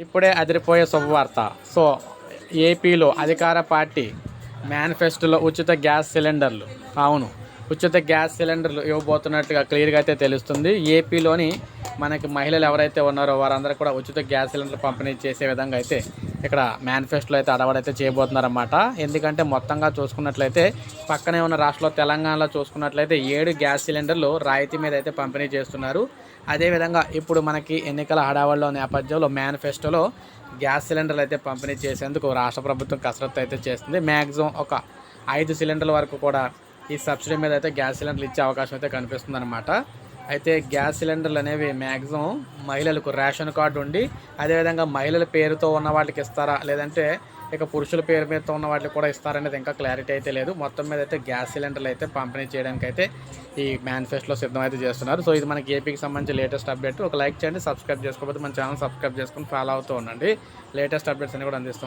ఇప్పుడే అదిరిపోయే శుభవార్త. సో ఏపీలో అధికార పార్టీ మేనిఫెస్టోలో ఉచిత గ్యాస్ సిలిండర్లు. అవును ఉచిత గ్యాస్ సిలిండర్లు ఇవ్వబోతున్నట్టుగా క్లియర్గా అయితే తెలుస్తుంది. ఏపీలోని మనకి మహిళలు ఎవరైతే ఉన్నారో వారందరూ కూడా ఉచిత గ్యాస్ సిలిండర్లు పంపిణీ చేసే విధంగా అయితే ఇక్కడ మేనిఫెస్టోలో అయితే అడవాడైతే చేయబోతున్నారన్నమాట. ఎందుకంటే మొత్తంగా చూసుకున్నట్లయితే పక్కనే ఉన్న రాష్ట్రంలో తెలంగాణలో చూసుకున్నట్లయితే ఏడు గ్యాస్ సిలిండర్లు రాయితీ మీద అయితే పంపిణీ చేస్తున్నారు. అదేవిధంగా ఇప్పుడు మనకి ఎన్నికల హడావడిలో నేపథ్యంలో మేనిఫెస్టోలో గ్యాస్ సిలిండర్లు అయితే పంపిణీ చేసేందుకు రాష్ట్ర ప్రభుత్వం కసరత్తు అయితే చేస్తుంది. మ్యాక్సిమం ఒక ఐదు సిలిండర్ల వరకు కూడా ఈ సబ్సిడీ మీద అయితే గ్యాస్ సిలిండర్లు ఇచ్చే అవకాశం అయితే కనిపిస్తుంది అనమాట అయితే గ్యాస్ సిలిండర్లు అనేవి మ్యాక్సిమం మహిళలకు రేషన్ కార్డు ఉండి అదేవిధంగా మహిళల పేరుతో ఉన్న వాళ్ళకి ఇస్తారా? లేదంటే ఇక పురుషుల పేరు మీదతో ఉన్న వాటికి కూడా ఇస్తారనేది ఇంకా క్లారిటీ అయితే లేదు. మొత్తం మీద అయితే గ్యాస్ సిలిండర్లు అయితే పంపిణీ చేయడానికి అయితే ఈ మేనిఫెస్టోలో సిద్ధం అయితే చేస్తున్నారు. సో ఇది మనకి ఏపీకి సంబంధించి లేటెస్ట్ అప్డేట్ ఒక లైక్ చేయండి సబ్స్క్రైబ్ చేసుకోకపోతే మన ఛానల్ సబ్స్క్రైబ్ చేసుకుని ఫాలో అవుతూ ఉండండి. లేటెస్ట్ అప్డేట్స్ అన్ని కూడా అందిస్తూ